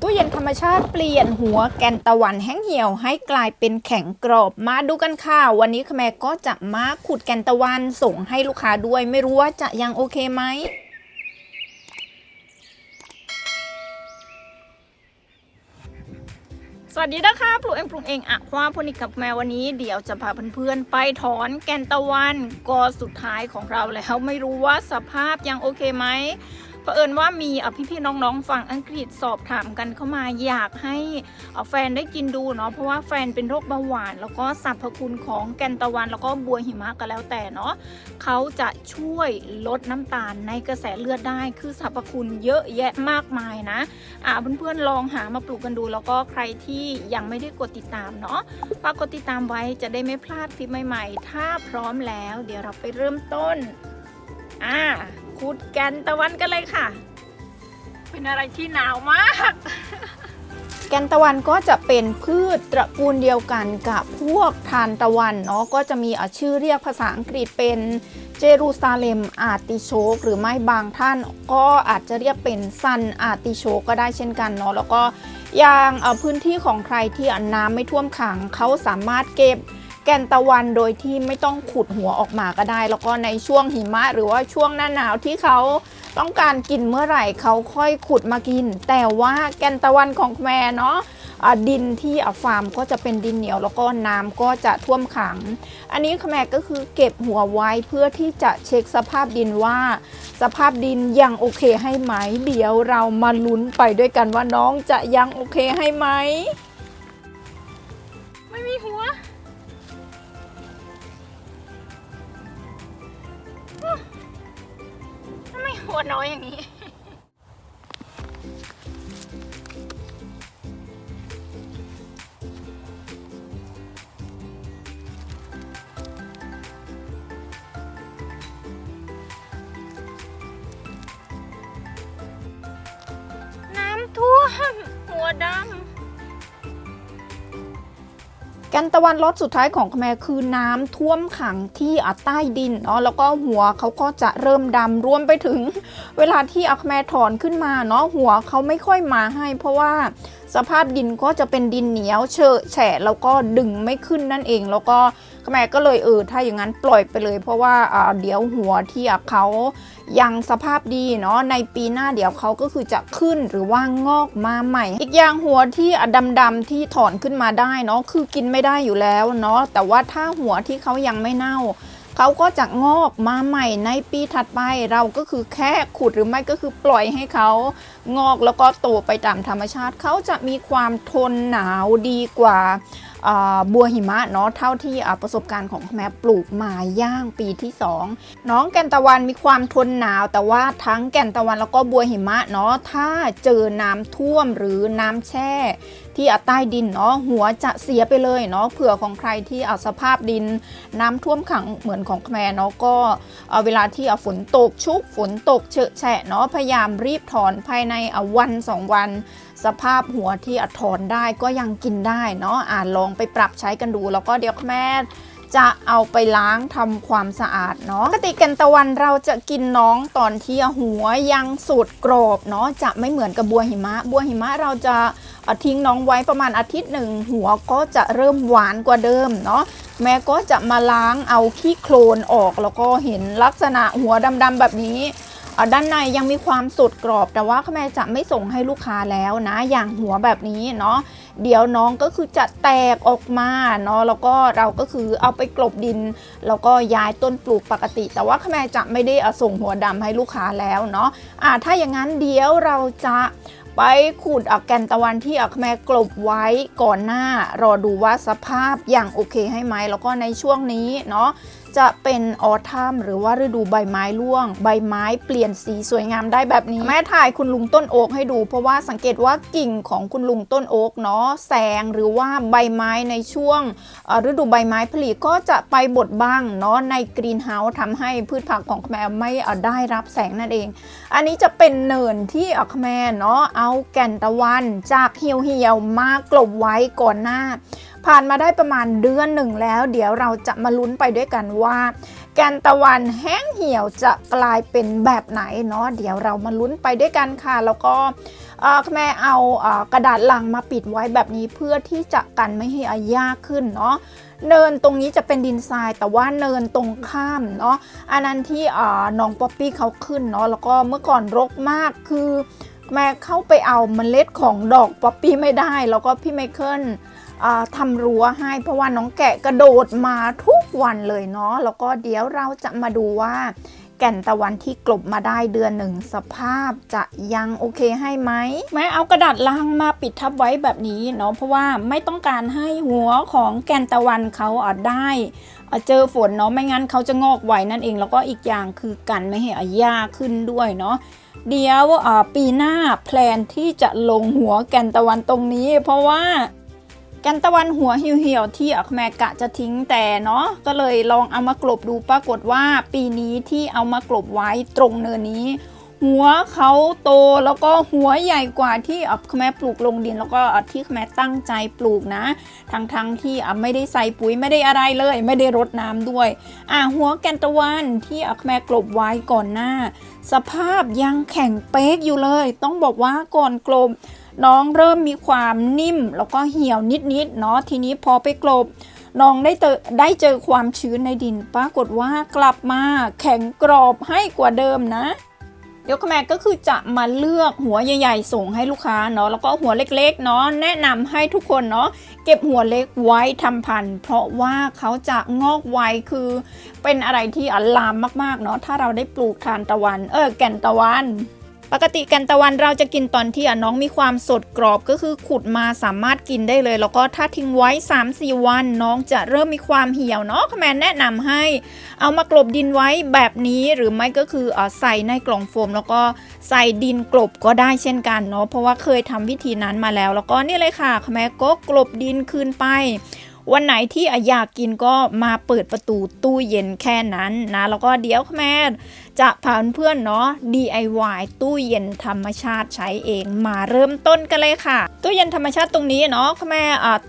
ตู้เย็นธรรมชาติเปลี่ยนหัวแกนตะวันแห้งเหี่ยวให้กลายเป็นแข็งกรอบมาดูกันค่ะวันนี้คแมก็จะมาขุดแกนตะวันส่งให้ลูกค้าด้วย ไม่รู้ว่าจะยังโอเคไหมสวัสดีนะคะปลูกเองปลูกเองอะคว่าพนิกกับแมววันนี้เดี๋ยวจะพาเพื่อนๆไปถอนแกนตะวันกอสุดท้ายของเราแล้วไม่รู้ว่าสภาพยังโอเคไหม เผอิญว่ามีอะพี่ๆน้องๆฝั่งอังกฤษสอบถามกันเข้ามาอยากให้อะแฟนได้กินดูเนาะเพราะว่าแฟนเป็นโรคเบาหวาน แล้วก็สรรพคุณของแกนตะวันแล้วก็บัวหิมะก็แล้วแต่เนาะเขาจะช่วยลดน้ำตาลในกระแสเลือดได้คือสรรพคุณเยอะแยะมากมายนะอ่าเพื่อนๆลองหามาปลูกกันดู แล้วก็ใครที่ยังไม่ได้กดติดตามเนาะฝากกดติดตามไว้จะได้ไม่พลาดคลิปใหม่ๆ ถ้าพร้อมแล้ว เดี๋ยวเราไปเริ่มต้นอ่า ขุดแกนตะวันกันเลยค่ะ เป็นอะไรที่หนาวมาก แกนตะวันก็จะเป็นพืชตระกูลเดียวกันกับพวกทานตะวันเนาะก็จะมีอะชื่อเรียกภาษาอังกฤษเป็นเจรูซาเล็มอาร์ติโชก หรือไม่บางท่านก็อาจจะเรียกเป็นซันอาร์ติโชกก็ได้เช่นกันเนาะแล้วก็อย่างเอ่อพื้นที่ของใครที่อะน้ำไม่ท่วมขังเขาสามารถเก็บ แกนตะวันโดยที่ไม่ต้องขุดหัวออกมาก็ได้ แล้วก็ในช่วงหิมะหรือว่าช่วงหน้าหนาวที่เขาต้องการกินเมื่อไหร่เขาค่อยขุดมากิน แต่ว่าแกนตะวันของแม่เนาะดินที่ฟาร์มก็จะเป็นดินเหนียว แล้วก็น้ำก็จะท่วมขัง อันนี้แม่ก็คือเก็บหัวไว้เพื่อที่จะเช็คสภาพดินว่า สภาพดินยังโอเคให้ไหม เดี๋ยวเรามาลุ้นไปด้วยกันว่าน้องจะยังโอเคให้ไหม หัวน้อยอย่างนี้ น้ำท่วมหัวดำ กันตะวันรถสุดท้ายของคแมคือน้ำท่วมขังที่อะใต้ดินเนาะแล้วก็หัวเขาก็จะเริ่มดำรวมไปถึง เวลาที่อัคแมถอนขึ้นมาเนาะหัวเขาไม่ค่อยมาให้ เพราะว่าสภาพดินก็จะเป็นดินเหนียวเฉอะแฉะแล้วก็ดึงไม่ขึ้นนั่นเอง แล้วก็แม่ก็เลยเออถ้าอย่างนั้นปล่อยไปเลย เพราะว่าอ่าเดี๋ยวหัวที่เขายังสภาพดีเนาะในปีหน้าเดี๋ยวเขาก็คือจะขึ้นหรือว่างอกมาใหม่ อีกอย่างหัวที่ดำๆที่ถอนขึ้นมาได้เนาะคือกินไม่ได้อยู่แล้วเนาะแต่ว่าถ้าหัวที่เขายังไม่เน่า เขาก็จะงอกมาใหม่ในปีถัดไป เราก็คือแค่ขุดหรือไม่ก็คือปล่อยให้เขางอกแล้วก็โตไปตามธรรมชาติ เขาจะมีความทนหนาวดีกว่าอ่า บัวหิมะเนาะเท่าที่ประสบการณ์ของแม่ปลูกมาย่างปีที่ 2 น้องแก่นตะวันมีความทนหนาว แต่ว่าทั้งแก่นตะวันแล้วก็บัวหิมะเนาะถ้าเจอน้ำท่วมหรือน้ำแช่ ที่ใต้ดินเนาะหัวจะเสียไปเลยเนาะเผื่อของใครที่อะสภาพดิน น้ำท่วมขังเหมือนของแม่เนาะก็เวลาที่ฝนตกชุกฝนตกเฉอะแฉะเนาะพยายามรีบถอนภายในวันสองวัน สภาพหัวที่อ่อนได้ก็ยังกินได้เนาะอ่าลองไปปรับใช้กันดู แล้วก็เดี๋ยวแม่จะเอาไปล้างทำความสะอาดเนาะปกติกันตะวันเราจะกินน้องตอนที่หัวยังสุดกรอบเนาะจะไม่เหมือนกับบัวหิมะ บัวหิมะเราจะทิ้งน้องไว้ประมาณอาทิตย์หนึ่งหัวก็จะเริ่มหวานกว่าเดิมเนาะแม่ก็จะมาล้างเอาขี้โคลนออก แล้วก็เห็นลักษณะหัวดำๆแบบนี้ ด้านในยังมีความสดกรอบ แต่ว่าแม่จะไม่ส่งให้ลูกค้าแล้วนะ อย่างหัวแบบนี้เนาะเดี๋ยวน้องก็คือจะแตกออกมาเนาะแล้วก็เราก็คือเอาไปกลบดิน แล้วก็ย้ายต้นปลูกปกติ แต่ว่าแม่จะไม่ได้เอาส่งหัวดำให้ลูกค้าแล้วเนาะอ่าถ้าอย่างนั้นเดี๋ยวเราจะไปขูดเอาแกนตะวันที่อักแม่กลบไว้ก่อนหน้า รอดูว่าสภาพอย่างโอเคให้ไหมแล้วก็ในช่วงนี้เนาะ จะเป็นออทัมหรือว่าฤดูใบไม้ร่วง ใบไม้เปลี่ยนสีสวยงามได้แบบนี้ แม่ถ่ายคุณลุงต้นโอ๊กให้ดู เพราะว่าสังเกตว่ากิ่งของคุณลุงต้นโอ๊กเนาะแสงหรือว่าใบไม้ในช่วงฤดูใบไม้ผลิก็จะไปบดบังเนาะในกรีนเฮาส์ทำให้พืชผักของแมไม่ได้รับแสงนั่นเอง อันนี้จะเป็นเนินที่อัคแมเนาะเอาแก่นตะวันจากเหี่ยวเหี่ยวๆมากลบไว้ก่อนหน้า ผ่านมาได้ประมาณเดือนหนึ่งแล้ว เดี๋ยวเราจะมาลุ้นไปด้วยกันว่า แกนตะวันแห้งเหี่ยวจะกลายเป็นแบบไหนเนาะเดี๋ยวเรามาลุ้นไปด้วยกันค่ะ แล้วก็แม่เอาอ่ากระดาษลังมาปิดไว้แบบนี้เพื่อที่จะกันไม่ให้อายากขึ้นเนาะเนินตรงนี้จะเป็นดินทรายแต่ว่าเนินตรงข้ามเนาะอันนั้นที่น้องป๊อปปี้เขาขึ้นเนาะแล้วก็เมื่อก่อนรกมากคือแม่เข้าไปเอาเมล็ดของดอกป๊อปปี้ไม่ได้ แล้วก็พี่ไมเคิล ทำรั้วให้เพราะว่าน้องแกะกระโดดมาทุกวันเลยเนาะแล้วก็เดี๋ยวเราจะมาดูว่า แก่นตะวันที่กลบมาได้เดือนหนึ่งสภาพจะยังโอเคให้ไหมแม้เอากระดาษลังมาปิดทับไว้แบบนี้เนาะเพราะว่าไม่ต้องการให้หัวของแก่นตะวันเขาอะได้อะเจอฝนเนาะไม่งั้นเขาจะงอกไวนั่นเองแล้วก็อีกอย่างคือกันไม่ให้อาญาขึ้นด้วยเนาะเดี๋ยวปีหน้าแพลนที่จะลงหัวแก่นตะวันตรงนี้ เพราะว่า กันตะวันหัวเหี่ยวๆที่อักแมกะจะทิ้งแต่เนาะก็เลยลองเอามากลบดูปรากฏว่าปีนี้ที่เอามากลบไว้ตรงเนินนี้ หัวเขาโตแล้วก็หัวใหญ่กว่าที่อักแมปลูกลงดิน แล้วก็ที่แมตั้งใจปลูกนะทั้งๆทที่อไม่ได้ใส่ปุ๋ยไม่ได้อะไรเลย ไม่ได้รดน้ำด้วย อะหัวแกนตะวันที่อักแมกลบไว้ก่อนหน้า สภาพยังแข็งเป๊กอยู่เลย ต้องบอกว่าก่อนกลบ น้องเริ่มมีความนิ่มแล้วก็เหี่ยวนิดๆเนาะทีนี้พอไปกลบน้องได้เจอได้เจอความชื้นในดิน ปรากฏว่ากลับมาแข็งกรอบให้กว่าเดิมนะเดี๋ยวแม่ก็คือจะมาเลือกหัวใหญ่ ๆ ส่งให้ลูกค้าเนาะแล้วก็หัวเล็กๆเนาะแนะนำให้ทุกคนเนาะเก็บหัวเล็กไว้ทำพันธุ์ เพราะว่าเขาจะงอกไวคือเป็นอะไรที่อลามมากๆเนาะถ้าเราได้ปลูกทานตะวัน เออแก่นตะวัน ปกติกันตะวันเราจะกินตอนที่น้องมีความสดกรอบก็คือขุดมาสามารถกินได้เลย แล้วก็ถ้าทิ้งไว้ 3-4 วันน้องจะเริ่มมีความเหี่ยวเนาะแมนแนะนำให้ เอามากลบดินไว้แบบนี้หรือไม่ก็คืออใส่ในกล่องโฟม แล้วก็ใส่ดินกลบก็ได้เช่นกันเนาะเพราะว่าเคยทำวิธีนั้นมาแล้ว แล้วก็นี่เลยค่ะแม่ก็กลบดินคืนไปวันไหนที่อะอยากกินก็มาเปิดประตูตู้เย็นแค่นั้นนะ แล้วก็เดี๋ยวแม่ จะพาเพื่อนเนาะ DIY ตู้เย็นธรรมชาติใช้เองมาเริ่มต้นกันเลยค่ะ ตู้เย็นธรรมชาติตรงนี้เนาะแม่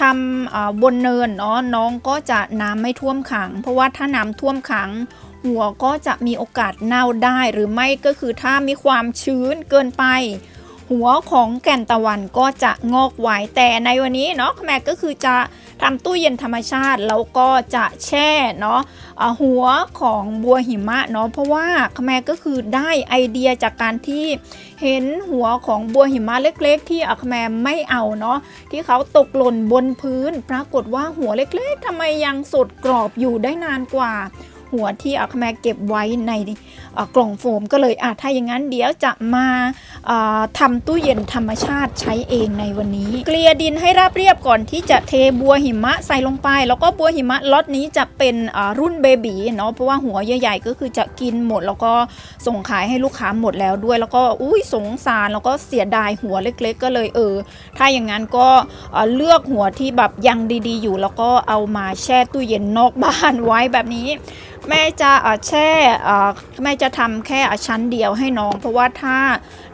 ทำบนเนินเนาะน้องก็จะน้ำไม่ท่วมขัง เพราะว่าถ้าน้ำท่วมขังหัวก็จะมีโอกาสเน่าได้หรือไม่ก็คือถ้ามีความชื้นเกินไป หัวของแก่นตะวันก็จะงอกไวแต่ในวันนี้เนาะแม่ก็คือจะทำตู้เย็นธรรมชาติแล้วก็จะแช่เนาะหัวของบัวหิมะเนาะเพราะว่าแม่ก็คือได้ไอเดียจากการที่เห็นหัวของบัวหิมะเล็ก ๆ ที่อัคแมไม่เอาเนาะที่เขาตกหล่นบนพื้น ปรากฏว่าหัวเล็ก ๆทำไมยังสดกรอบอยู่ได้นานกว่าหัวที่อัคแมเก็บไว้ในกล่องโฟมก็เลยอะถ้าอย่างนั้นเดี๋ยวจะมา ทำตู้เย็นธรรมชาติใช้เองในวันนี้ เกลี่ยดินให้ราบเรียบก่อนที่จะเทบัวหิมะใส่ลงไป แล้วก็บัวหิมะล็อตนี้จะเป็นรุ่นเบบีเนาะเพราะว่าหัวใหญ่ๆก็คือจะกินหมด แล้วก็ส่งขายให้ลูกค้าหมดแล้วด้วย แล้วก็อุ้ยสงสารแล้วก็เสียดายหัวเล็ก ๆ ก็เลยเออ ถ้าอย่างนั้นก็เลือกหัวที่แบบยังดีๆ อยู่ แล้วก็เอามาแช่ตู้เย็นนอกบ้านไว้แบบนี้แม่จะแช่แม่จะทำแค่ชั้นเดียวให้น้อง เพราะว่าถ้า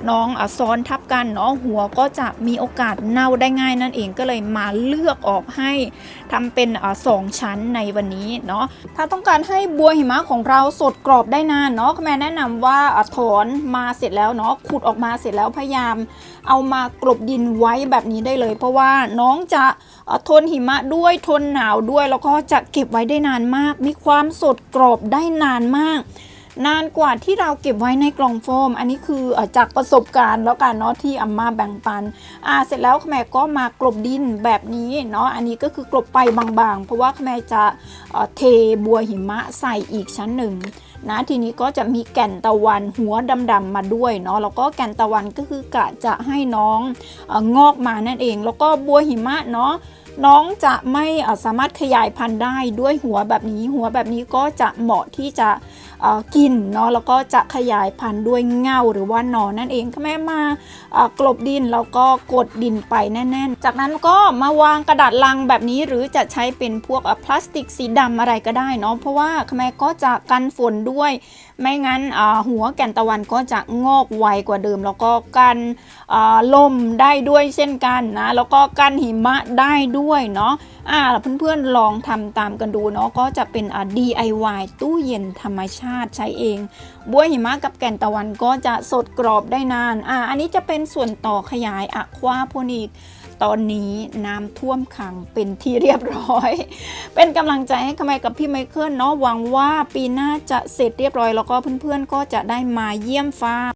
น้องอะซ้อนทับกันเนาะหัวก็จะมีโอกาสเน่าได้ง่ายนั่นเองก็เลยมาเลือกออกให้ทำเป็นอะสองชั้นในวันนี้เนาะถ้าต้องการให้บัวหิมะของเราสดกรอบได้นานเนาะแม่แนะนำว่าอะถอนมาเสร็จแล้วเนาะขุดออกมาเสร็จแล้วพยายาม เอามากลบดินไว้แบบนี้ได้เลย เพราะว่าน้องจะอ่อทนหิมะด้วยทนหนาวด้วยแล้วก็จะเก็บไว้ได้นานมาก มีความสดกรอบได้นานมาก นานกว่าที่เราเก็บไว้ในกล่องโฟม อันนี้คืออจากประสบการณ์แล้วกันเนาะที่อาม่าแบ่งปันอ่าเสร็จแล้วแม่ก็มากลบดินแบบนี้เนาะอันนี้ก็คือกลบไปบางๆ เพราะว่าแม่จะเเทบัวหิมะใส่อีกชั้นหนึ่งนะทีนี้ก็จะมีแก่นตะวันหัวดำๆมาด้วยเนาะแล้วก็แก่นตะวันก็คือกะจะให้น้องอองอกมานั่นเอง แล้วก็บัวหิมะเนาะ น้องจะไม่สามารถขยายพันธุ์ได้ด้วยหัวแบบนี้ หัวแบบนี้ก็จะเหมาะที่จะกินเนาะแล้วก็จะขยายพันธุ์ด้วยเงาหรือว่านอนนั่นเองก็แม่มาเอ่อกลบดินแล้วก็กดดินไปแน่น ๆ จากนั้นก็มาวางกระดาษลังแบบนี้หรือจะใช้เป็นพวกพลาสติกสีดำอะไรก็ได้เนาะเพราะว่าแม่ก็จะกันฝนด้วย ไม่งั้นหัวแก่นตะวันก็จะงอกไวกว่าเดิม แล้วก็กัน ลมได้ด้วยเช่นกันนะ แล้วก็กันหิมะได้ด้วยเนาะอ่าเพื่อนๆลองทำตามกันดูเนาะก็จะเป็นอ DIY ตู้เย็นธรรมชาติใช้เอง บัวหิมะกับแก่นตะวันก็จะสดกรอบได้นานอ่าอันนี้จะเป็นส่วนต่อขยายอะควาโพนิกตอนนี้น้ำท่วมขังเป็นที่เรียบร้อย เป็นกำลังใจให้ขมายกับพี่ไมเคิลเนาะหวังว่าปีหน้าจะเสร็จเรียบร้อยแล้วก็เพื่อนๆก็จะได้มาเยี่ยมฟ้า